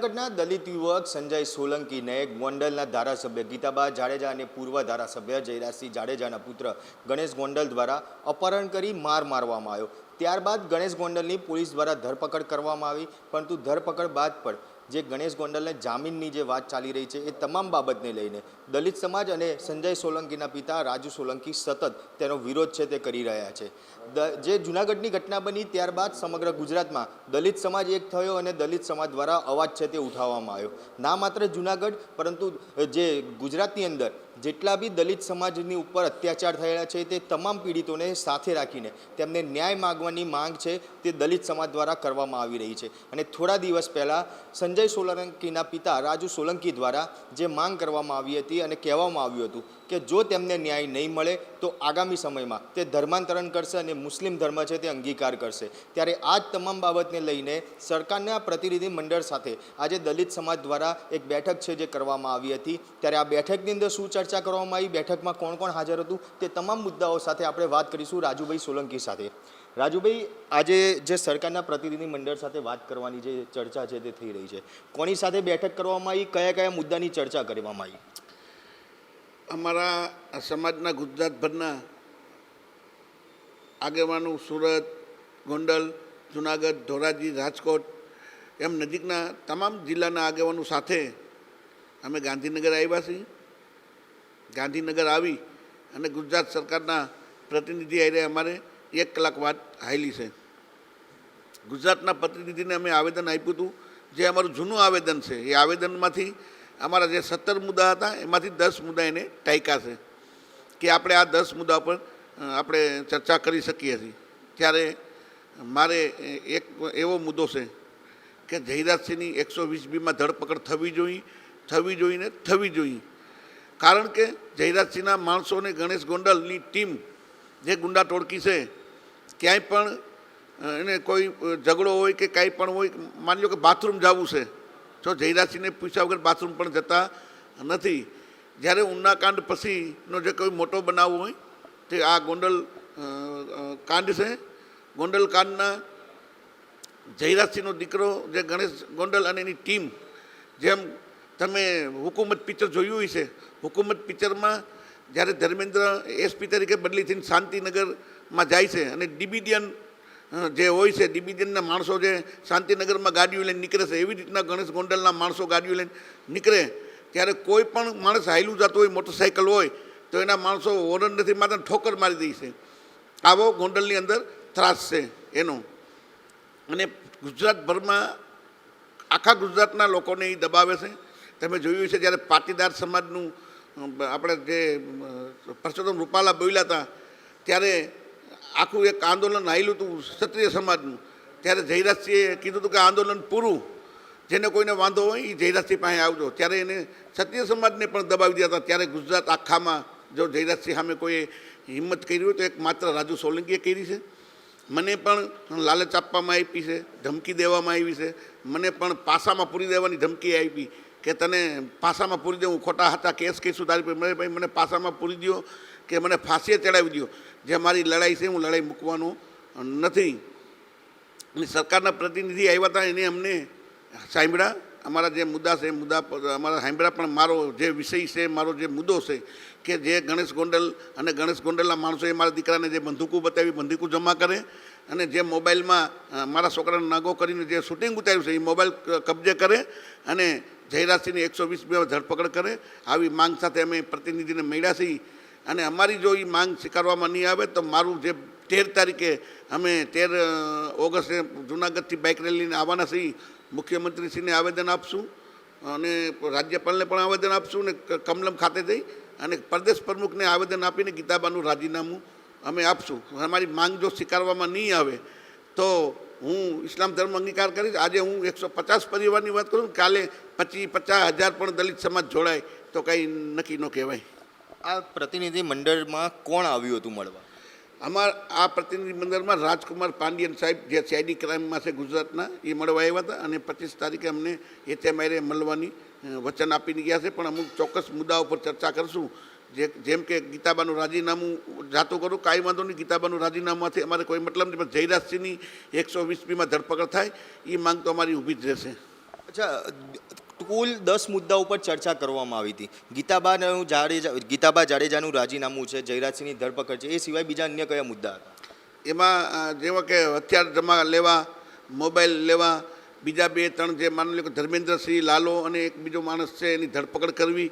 જૂનાગઢના દલિત યુવક સંજય સોલંકીને ગોંડલના ધારાસભ્ય ગીતાબા જાડેજા અને પૂર્વ ધારાસભ્ય જયરાજસિંહ જાડેજાના પુત્ર ગણેશ ગોંડલ દ્વારા અપહરણ કરી માર મારવામાં આવ્યો. ત્યારબાદ ગણેશ ગોંડલની પોલીસ દ્વારા ધરપકડ કરવામાં આવી, પરંતુ ધરપકડ બાદ પણ જે ગણેશ ગોંડલને જામીનની જે વાત ચાલી રહી છે, એ તમામ બાબતને લઈને દલિત સમાજ અને સંજય સોલંકીના પિતા રાજુ સોલંકી સતત તેનો વિરોધ છે તે કરી રહ્યા છે. જે જૂનાગઢની ઘટના બની ત્યારબાદ સમગ્ર ગુજરાતમાં દલિત સમાજ એક થયો અને દલિત સમાજ દ્વારા અવાજ છે તે ઉઠાવવામાં આવ્યો. ના માત્ર જૂનાગઢ, પરંતુ જે ગુજરાતની અંદર જેટલા બી દલિત સમાજની ઉપર અત્યાચાર થયેલા છે, તે તમામ પીડિતોને સાથે રાખીને તેમને ન્યાય માગવાની માંગ છે, તે દલિત સમાજ દ્વારા કરવામાં આવી રહી છે. અને થોડા દિવસ પહેલાં સંજય સોલંકીના પિતા રાજુ સોલંકી દ્વારા જે માંગ કરવામાં આવી હતી અને કહેવામાં આવ્યું હતું કે જો તેમને ન્યાય નહીં મળે, તો આગામી સમયમાં તે ધર્માંતરણ કરશે અને મુસ્લિમ ધર્મ છે તે અંગીકાર કરશે. ત્યારે આ જ તમામ બાબતને લઈને સરકારના પ્રતિનિધિ મંડળ સાથે આજે દલિત સમાજ દ્વારા એક બેઠક છે જે કરવામાં આવી હતી. ત્યારે આ બેઠકની અંદર શું ચર્ચા કરવામાં આવી? બેઠકમાં કોણ કોણ હાજર હતું? તે તમામ મુદ્દાઓ સાથે આપણે વાત કરીશું રાજુભાઈ સોલંકી સાથે. રાજુભાઈ, આજે જે સરકારના પ્રતિનિધિ મંડળ સાથે વાત કરવાની જે ચર્ચા છે તે થઈ રહી છે. કોની સાથે બેઠક કરવામાં આવી? કયા કયા મુદ્દાની ચર્ચા કરવામાં આવી? અમારા સમાજના ગુજરાતભરના આગેવાનો સુરત, ગોંડલ, જુનાગઢ, ધોરાજી, રાજકોટ એમ નજીકના તમામ જિલ્લાના આગેવાનો સાથે અમે ગાંધીનગર આવ્યા છીએ. ગાંધીનગર આવી અને ગુજરાત સરકારના પ્રતિનિધિ આવીને અમારે એક કલાક વાત હાયલી છે. ગુજરાતના પ્રતિનિધિને અમે આવેદન આપ્યું હતું. જે અમારું જૂનું આવેદન છે. એ આવેદનમાંથી અમારા જે સત્તર મુદ્દા હતા, એમાંથી દસ મુદ્દા એને ટાંક્યા છે કે આપણે આ દસ મુદ્દા પર આપણે ચર્ચા કરી શકીએ છીએ. ત્યારે મારે એક એવો મુદ્દો છે કે જયરાજસિંહની એકસો વીસ બીમાં ધરપકડ થવી જોઈએ થવી જોઈએ થવી જોઈએ. કારણ કે જયરાજસિંહના માણસોને ગણેશ ગોંડલની ટીમ જે ગુંડા ટોળકી છે, ક્યાંય પણ એને કોઈ ઝઘડો હોય કે કાંઈ પણ હોય, માની લો કે બાથરૂમ જવું છે જો જયરાજસિંહને પૂછ્યા વગર બાથરૂમ પણ જતા નથી. જ્યારે ઉન્નાકાંડ પછીનો જે કોઈ મોટો બનાવ હોય, તે આ ગોંડલ કાંડ છે. ગોંડલ કાંડના જયરાજસિંહનો દીકરો જે ગણેશ ગોંડલ અને એની ટીમ, જેમ તમે હુકુમત પિક્ચર જોયું હશે, હુકુમત પિક્ચરમાં જ્યારે ધર્મેન્દ્ર એસપી તરીકે બદલી થઈને શાંતિનગરમાં જાય છે અને ડિબિડિયન જે હોય છે ડિબિડિયનના માણસો જે શાંતિનગરમાં ગાડીઓ લઈને નીકળે છે, એવી રીતના ગણેશ ગોંડલના માણસો ગાડીઓ લઈને નીકળે. ત્યારે કોઈ પણ માણસ હાયલું જતો હોય મોટરસાઇકલ હોય, તો એના માણસો હોરન નથી માત્ર ઠોકર મારી દે છે. આવો ગોંડલની અંદર ત્રાસ છે એનો. અને ગુજરાતભરમાં, આખા ગુજરાતના લોકોને એ દબાવે છે. તમે જોયું છે જ્યારે પાટીદાર સમાજનું આપણે જે પરસોત્તમ રૂપાલા બોલ્યા હતા, ત્યારે આખું એક આંદોલન આવેલું હતું ક્ષત્રિય સમાજનું. ત્યારે જયરાજસિંહે કીધું હતું કે આંદોલન પૂરું. જેને કોઈને વાંધો હોય એ જયરાજસિંહ પાસે આવજો. ત્યારે એને ક્ષત્રિય સમાજને પણ દબાવી દીધા હતા. ત્યારે ગુજરાત આખામાં જો જયરાજસિંહ સામે કોઈ હિંમત કરી હોય તો એક માત્ર રાજુ સોલંકીએ કરી છે. મને પણ લાલચ આપવામાં આપી છે, ધમકી દેવામાં આવી છે. મને પણ પાસામાં પૂરી દેવાની ધમકી આપી કે તને પાસામાં પૂરી દઉં ખોટા હતા કેસ કહીશું તારી પર. મને ભાઈ, મને પાસામાં પૂરી દો કે મને ફાંસીએ ચડાવી દો જે મારી લડાઈ છે, હું લડાઈ મૂકવાનું નથી. અને સરકારના પ્રતિનિધિ આવ્યા હતા, એને અમને સાંભળ્યા. અમારા જે મુદ્દા છે એ મુદ્દા અમારા સાંભળ્યા પણ મારો જે વિષય છે, મારો જે મુદ્દો છે, કે જે ગણેશ ગોંડલ અને ગણેશ ગોંડલના માણસોએ મારા દીકરાને જે બંદૂકો બતાવી, બંદૂકો જમા કરે અને જે મોબાઈલમાં મારા છોકરાને નાગો કરીને જે શૂટિંગ ઉતાર્યું છે, એ મોબાઈલ કબજે કરે અને જયરાજસિંહની એકસો વીસ બે ધરપકડ કરે. આવી માંગ સાથે અમે પ્રતિનિધિને મળ્યા છીએ. અને અમારી જો એ માંગ સ્વીકારવામાં નહીં આવે, તો મારું જે તેર તારીખે અમે તેર ઓગસ્ટે જૂનાગઢથી બાઇક રેલીને આવવાના છીએ. મુખ્યમંત્રીશ્રીને આવેદન આપશું અને રાજ્યપાલને પણ આવેદન આપશું ને કમલમ ખાતે જઈ અને પ્રદેશ પ્રમુખને આવેદન આપીને ગીતાબાનું રાજીનામું અમે આપશું. અમારી માંગ જો સ્વીકારવામાં નહીં આવે, તો હું ઇસ્લામ ધર્મ અંગીકાર કરીશ. આજે હું એકસો પચાસ પરિવારની વાત કરું, કાલે પચીસ પચાસ હજાર પણ દલિત સમાજ જોડાય, તો કંઈ નક્કી ન કહેવાય. આ પ્રતિનિધિ મંડળમાં કોણ આવ્યું હતું મળવા? અમાર આ પ્રતિનિધિ મંડળમાં રાજકુમાર પાંડિયન સાહેબ જે સીઆઈડી ક્રાઇમમાં છે ગુજરાતના એ મળવા આવ્યા હતા અને પચીસ તારીખે અમને એચએમઆઈરે મળવાની વચન આપીને ગયા છે. પણ અમુક ચોક્કસ મુદ્દાઓ પર ચર્ચા કરશું. જે જેમ કે ગીતાબાનું રાજીનામું જાતું કરું કાંઈ વાંધો નહીં ગીતાબાનું રાજીનામાથી અમારે કોઈ મતલબ નથી. પણ જયરાજસિંહની એકસો વીસ બીમાં ધરપકડ થાય એ માંગ તો અમારી ઊભી જ રહેશે. અચ્છા કુલ દસ મુદ્દા ઉપર ચર્ચા કરવામાં આવી હતી. ગીતાબાનું જાડેજા, ગીતાબા જાડેજાનું રાજીનામું છે, જયરાજસિંહની ધરપકડ છે, એ સિવાય બીજા અન્ય કયા મુદ્દા એમાં જેવા કે હથિયાર જમા લેવા, મોબાઈલ લેવા, બીજા બે, ત્રણ જે માની લો કે ધર્મેન્દ્રસિંહ લાલો અને એક બીજો માણસ છે, એની ધરપકડ કરવી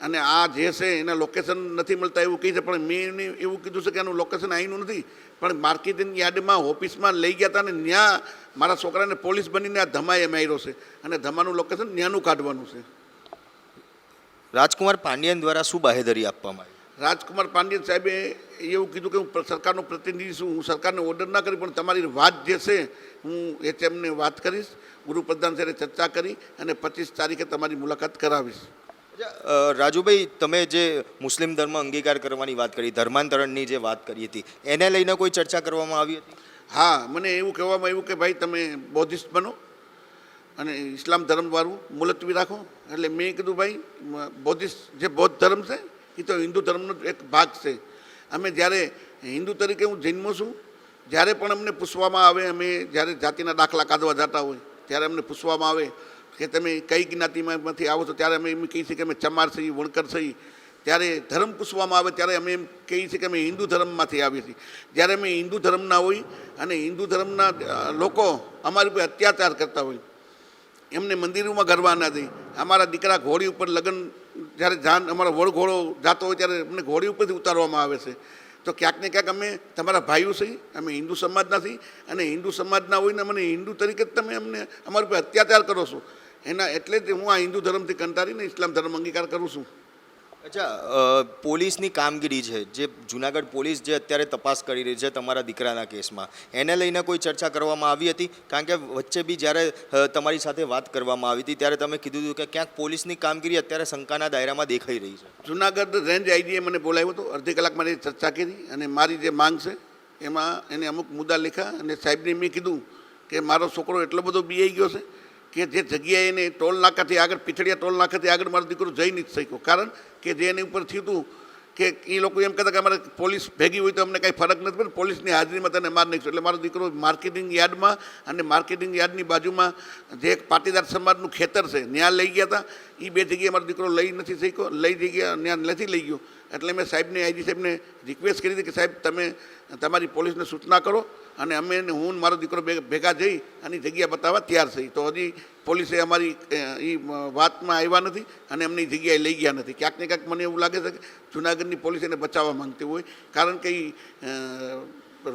અને આ જે છે એના લોકેશન નથી મળતા એવું કહે છે પણ મેં એને એવું કીધું છે કે એનું લોકેશન અહીંનું નથી. પણ માર્કેટિંગ યાર્ડમાં ઓફિસમાં લઈ ગયા હતા અને ત્યાં મારા છોકરાને પોલીસ બનીને આ ધમાએ માર્યો છે. અને ધમાનું લોકેશન ત્યાંનું કાઢવાનું છે. રાજકુમાર પાંડ્યન દ્વારા શું બાહેધરી આપવામાં આવી? રાજકુમાર પાંડ્યન સાહેબે એવું કીધું કે હું સરકારનો પ્રતિનિધિ છું હું સરકારને ઓર્ડર ના કરી પણ તમારી વાત જે છે હું એચએમને વાત કરીશ. ગૃહપ્રધાન સાથે ચર્ચા કરી અને પચીસ તારીખે તમારી મુલાકાત કરાવીશ. રાજુભાઈ, તમે જે મુસ્લિમ ધર્મ અંગીકાર કરવાની વાત કરી, ધર્માંતરણની જે વાત કરી હતી, એને લઈને કોઈ ચર્ચા કરવામાં આવી હતી? હા, મને એવું કહેવામાં આવ્યું કે ભાઈ તમે બૌદ્ધિસ્ટ બનો અને ઇસ્લામ ધર્મવાળું મુલતવી રાખો. એટલે મેં કીધું ભાઈ બૌદ્ધિસ્ટ જે બૌદ્ધ ધર્મ છે એ તો હિન્દુ ધર્મનો એક ભાગ છે. અમે જ્યારે હિન્દુ તરીકે હું જન્મો છું, જ્યારે પણ અમને પૂછવામાં આવે, અમે જ્યારે જાતિના દાખલા કાઢવા જતા હોય, ત્યારે અમને પૂછવામાં આવે કે તમે કઈ જ્ઞાતિમાંથી આવો છો? ત્યારે અમે એમ કહીએ છીએ કે અમે ચમાર છીએ, વણકર છીએ. ત્યારે ધર્મ પૂછવામાં આવે ત્યારે અમે એમ કહીએ છીએ કે અમે હિન્દુ ધર્મમાંથી આવીએ છીએ. જ્યારે અમે હિન્દુ ધર્મના હોય અને હિન્દુ ધર્મના લોકો અમારી ઉપર અત્યાચાર કરતા હોય. એમને મંદિરોમાં ગરવા ના દે. અમારા દીકરા ઘોડી ઉપર લગ્ન, જ્યારે જાન, અમારો વડ ઘોડો જાતો હોય ત્યારે અમને ઘોડી ઉપરથી ઉતારવામાં આવે છે. તો ક્યાંક ને ક્યાંક અમે તમારા ભાઈઓ છીએ, અમે હિન્દુ સમાજના છીએ અને હિન્દુ સમાજના હોય ને મને હિન્દુ તરીકે જ તમે અમને અમારી પર અત્યાચાર કરો છો. એના એટલે જ હું આ હિન્દુ ધર્મથી કંટાળીને ઇસ્લામ ધર્મ અંગીકાર કરું છું. અચ્છા પોલીસની કામગીરી છે જે જુનાગઢ પોલીસ જે અત્યારે તપાસ કરી રહી છે તમારા દીકરાના કેસમાં એને લઈને કોઈ ચર્ચા કરવામાં આવી હતી? કારણ કે વચ્ચે બી જ્યારે તમારી સાથે વાત કરવામાં આવી હતી ત્યારે તમે કીધું હતું કે ક્યાંક પોલીસની કામગીરી અત્યારે શંકાના દાયરામાં દેખાઈ રહી છે. જુનાગઢ રેન્જ આઈજીએ મને બોલાવ્યો હતો અડધી કલાક મારી ચર્ચા કરી અને મારી જે માંગ છે એમાં એને અમુક મુદ્દા લખ્યા અને સાહેબને મેં કીધું કે મારો છોકરો એટલો બધો બીઆઈ ગયો છે કે જે જગ્યાએ એને ટોલ નાકાથી આગળ, પીછડિયા ટોલ નાકાથી આગળ મારો દીકરો જઈ નથી શક્યો. કારણ કે જે એની ઉપર થયું હતું કે એ લોકો એમ કહેતા કે અમારે પોલીસ ભેગી હોય તો અમને કાંઈ ફરક નથી પડે પોલીસની હાજરીમાં તને માર નાખીશું. એટલે મારો દીકરો માર્કેટિંગ યાર્ડમાં અને માર્કેટિંગ યાર્ડની બાજુમાં જે એક પાટીદાર સમાજનું ખેતર છે, ત્યાં લઈ ગયા હતા. એ બે જગ્યાએ મારો દીકરો લઈ નથી શક્યો, લઈ જગ્યા ત્યાં નથી લઈ ગયો. એટલે મેં સાહેબને, આઈજી સાહેબને રિક્વેસ્ટ કરી હતી કે સાહેબ, તમે તમારી પોલીસને સૂચના કરો. અને અમે ને હું મારો દીકરો ભેગા જઈ અને જગ્યા બતાવવા તૈયાર થઈ તો હજી પોલીસે અમારી, એ વાતમાં આવ્યા નથી અને એમની જગ્યાએ લઈ ગયા નથી. ક્યાંક ને ક્યાંક મને એવું લાગે છે કે જુનાગઢની પોલીસ એને બચાવવા માંગતી હોય. કારણ કે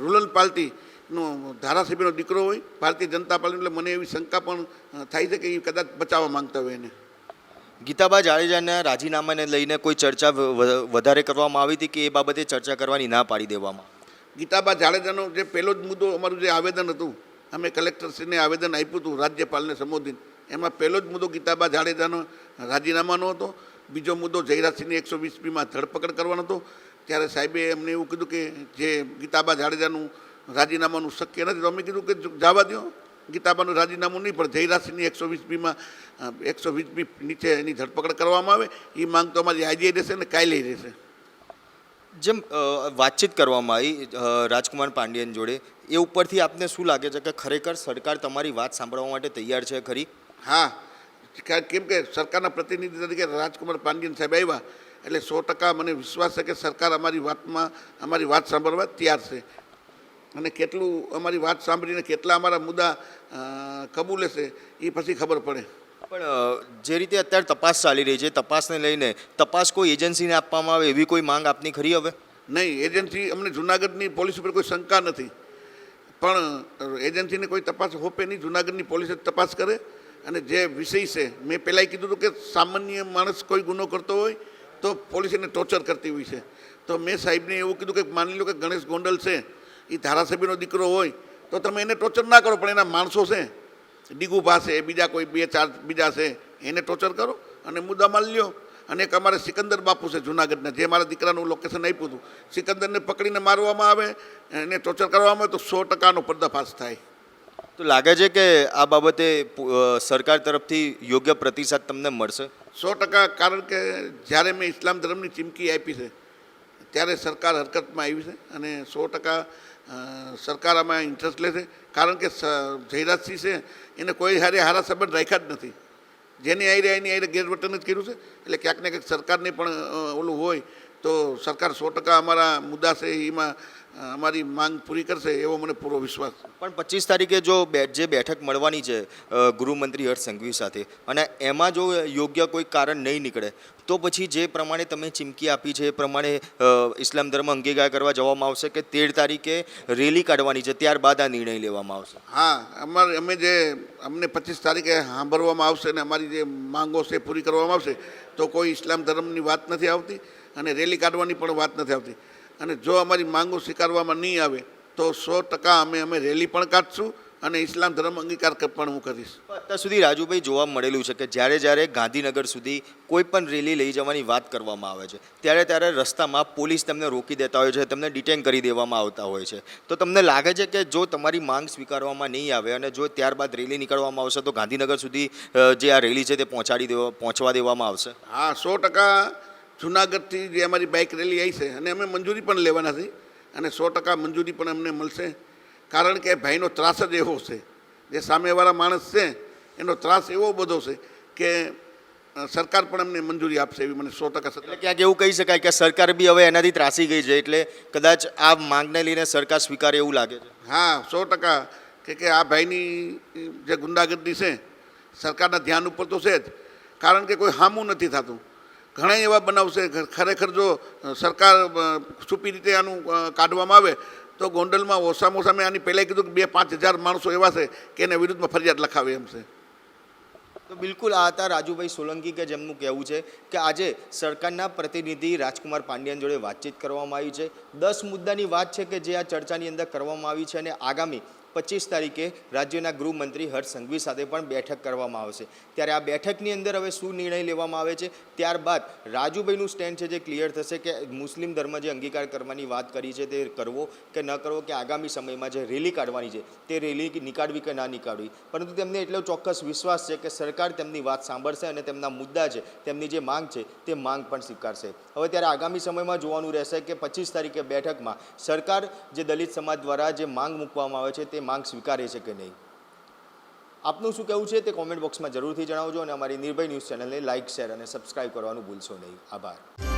રૂરલ પાર્ટીનો ધારાસભ્યનો દીકરો હોય, ભારતીય જનતા પાર્ટી, એટલે મને એવી શંકા પણ થાય છે કે એ કદાચ બચાવવા માંગતા હોય એને. ગીતાબા જાડેજાના રાજીનામાને લઈને કોઈ ચર્ચા વધારે કરવામાં આવી હતી કે એ બાબતે ચર્ચા કરવાની ના પાડી દેવામાં? ગીતાબા જાડેજાનો જે પહેલો જ મુદ્દો અમારું જે આવેદન હતું, અમે કલેક્ટરશ્રીને આવેદન આપ્યું હતું, રાજ્યપાલને સંબોધિત. એમાં પહેલો જ મુદ્દો ગીતાબા જાડેજાનો રાજીનામાનો હતો. બીજો મુદ્દો જયરાજસિંહની એકસો વીસ બીમાં ધરપકડ કરવાનો હતો. ત્યારે સાહેબે અમને એવું કીધું કે જે ગીતાબા જાડેજાનું રાજીનામાનું શક્ય નથી, તો અમે કીધું કે જવા દો ગીતાબાનું રાજીનામું નહીં, પણ જયરાજસિંહની એકસો વીસ બીમાં એકસો વીસ બી નીચે એની ધરપકડ કરવામાં આવે. એ માંગ તો અમારી આજે રહેશે ને કાલે રહેશે. જેમ વાતચીત કરવામાં આવી રાજકુમાર પાંડ્યન જોડે, એ ઉપરથી આપને શું લાગે છે કે ખરેખર સરકાર તમારી વાત સાંભળવા માટે તૈયાર છે ખરી? હા. કેમ કે સરકારના પ્રતિનિધિ તરીકે રાજકુમાર પાંડ્યન સાહેબ આવ્યા, એટલે સો ટકા મને વિશ્વાસ છે કે સરકાર અમારી વાતમાં, અમારી વાત સાંભળવા તૈયાર છે. અને કેટલું અમારી વાત સાંભળીને કેટલા અમારા મુદ્દા કબૂલે છે, એ પછી ખબર પડે. પણ જે રીતે અત્યારે તપાસ ચાલી રહી છે, તપાસને લઈને તપાસ કોઈ એજન્સીને આપવામાં આવે એવી કોઈ માંગ આપની ખરી હવે? નહીં, એજન્સી અમને જુનાગઢની પોલીસ ઉપર કોઈ શંકા નથી. પણ એજન્સીને કોઈ તપાસ હોપે નહીં, જુનાગઢની પોલીસ જ તપાસ કરે. અને જે વિષય છે, મેં પહેલાંય કીધું હતું કે સામાન્ય માણસ કોઈ ગુનો કરતો હોય, તો પોલીસ એને ટોર્ચર કરતી હોય છે. તો મેં સાહેબને એવું કીધું કે માની લો કે ગણેશ ગોંડલ છે એ ધારાસભ્યનો દીકરો હોય, તો તમે એને ટોર્ચર ના કરો, પણ એના માણસો છે. ડીગુ પાસે બીજા કોઈ બે ચાર બીજા છે એને ટોર્ચર કરો અને મુદ્દામાલ લ્યો. અને એક અમારે સિકંદર બાપુ છે જુનાગઢના જે મારા દીકરાનું લોકેશન આપ્યું હતું. સિકંદરને પકડીને મારવામાં આવે એને ટોર્ચર કરવામાં આવે તો સો ટકાનો પર્દાફાશ થાય. તો લાગે છે કે આ બાબતે સરકાર તરફથી યોગ્ય પ્રતિસાદ તમને મળશે? સો ટકા કારણ કે જ્યારે મેં ઇસ્લામ ધર્મની ચીમકી આપી છે ત્યારે સરકાર હરકતમાં આવી છે અને સો ટકા સરકાર આમાં ઇન્ટરેસ્ટ લે છે. કારણ કે જયરાજસિંહ છે, એને કોઈ હારે હારા સંબંધ રાખ્યા જ નથી. જેની આઈ એની આઈ ગેરવર્તન જ કર્યું છે. એટલે ક્યાંક ને ક્યાંક સરકારને પણ ઓલું હોય તો સરકાર સો ટકા અમારા મુદ્દા છે, એમાં અમારી માંગ પૂરી કરશે એવો મને પૂરો વિશ્વાસ છે. પણ પચીસ તારીખે જો બે- જે બેઠક મળવાની છે ગૃહમંત્રી હર્ષ સંઘવી સાથે અને એમાં જો યોગ્ય કોઈ કારણ નહીં નીકળે તો પછી જે પ્રમાણે તમે ચીમકી આપી છે એ પ્રમાણે ઇસ્લામ ધર્મ અંગીકાર કરવા જવામાં આવશે કે તેર તારીખે રેલી કાઢવાની છે ત્યારબાદ આ નિર્ણય લેવામાં આવશે? હા અમારે અમે જે અમને પચીસ તારીખે સાંભળવામાં આવશે અને અમારી જે માંગો છે પૂરી કરવામાં આવશે તો કોઈ ઇસ્લામ ધર્મની વાત નથી આવતી અને રેલી કાઢવાની પણ વાત નથી આવતી. અને જો અમારી માંગો સ્વીકારવામાં નહીં આવે તો સો ટકા અમે અમે રેલી પણ કાઢશું અને ઇસ્લામ ધર્મ અંગીકાર પણ હું કરીશ. અત્યાર સુધી રાજુભાઈ જોવા મળેલું છે કે જ્યારે જ્યારે ગાંધીનગર સુધી કોઈ પણ રેલી લઈ જવાની વાત કરવામાં આવે છે ત્યારે ત્યારે રસ્તામાં પોલીસ તેમને રોકી દેતા હોય છે તેમને ડિટેન કરી દેવામાં આવતા હોય છે. તો તમને લાગે છે કે જો તમારી માંગ સ્વીકારવામાં નહીં આવે અને જો ત્યારબાદ રેલી નીકળવામાં આવશે તો ગાંધીનગર સુધી જે આ રેલી છે તે પહોંચાડી દેવા પહોંચવા દેવામાં આવશે? હા સો ટકા જુનાગઢથી જે અમારી બાઇક રેલી આવી છે અને અમે મંજૂરી પણ લેવાના છીએ અને સો ટકા મંજૂરી પણ અમને મળશે. કારણ કે ભાઈનો ત્રાસ જ એવો છે. જે સામેવાળા માણસ છે એનો ત્રાસ એવો બધો છે કે સરકાર પણ અમને મંજૂરી આપશે એવી મને સો ટકા એટલે ક્યાંક એવું કહી શકાય કે સરકાર બી હવે એનાથી ત્રાસી ગઈ છે એટલે કદાચ આ માંગને લઈને સરકાર સ્વીકારે એવું લાગે છે. હા સો ટકા. કે કે આ ભાઈની જે ગુંડાગર્દી છે સરકારના ધ્યાન ઉપર તો છે જ. કારણ કે કોઈ હામું નથી થતું. ઘણા એવા બનાવશે ખરેખર જો સરકાર છુપી રીતે આનું કાઢવામાં આવે, તો ગોંડલમાં ઓછામાં ઓછા મેં આની પહેલાં કીધું કે બે પાંચ હજાર માણસો એવા છે કે એના વિરુદ્ધમાં ફરિયાદ લખાવે એમ છે. તો બિલકુલ આ હતા રાજુભાઈ સોલંકી કે જેમનું કહેવું છે કે આજે સરકારના પ્રતિનિધિ રાજકુમાર પાંડ્યન જોડે વાતચીત કરવામાં આવી છે. દસ મુદ્દાની વાત છે કે જે આ ચર્ચાની અંદર કરવામાં આવી છે અને આગામી પચીસ તારીખે રાજ્યના ગૃહમંત્રી હર્ષ સંઘવી સાથે પણ બેઠક કરવામાં આવશે ત્યારે આ બેઠકની અંદર હવે શું નિર્ણય લેવામાં આવે છે? ત્યારબાદ રાજુભાઈનું સ્ટેન્ડ છે જે ક્લિયર થશે કે મુસ્લિમ ધર્મ જે અંગીકાર કરવાની વાત કરી છે તે કરવો કે ન કરવો કે આગામી સમયમાં જે રેલી કાઢવાની છે તે રેલી નીકાળવી કે ના નીકાળવી. પરંતુ તેમને એટલો ચોક્કસ વિશ્વાસ છે કે સરકાર તેમની વાત સાંભળશે અને તેમના મુદ્દા છે, તેમની જે માંગ છે તે માંગ પણ સ્વીકારશે. હવે ત્યારે આગામી સમયમાં જોવાનું રહેશે કે પચીસ તારીખે બેઠકમાં સરકાર જે દલિત સમાજ દ્વારા જે માંગ મૂકવામાં આવે છે તે માંગ સ્વીકારે છે કે નહીં? આપનું શું કહેવું છે તે કોમેન્ટ બોક્સમાં જરૂરથી જણાવજો અને અમારી નિર્ભય ન્યૂઝ ચેનલને લાઇક શેર અને સબસ્ક્રાઇબ કરવાનું ભૂલશો નહીં. આભાર.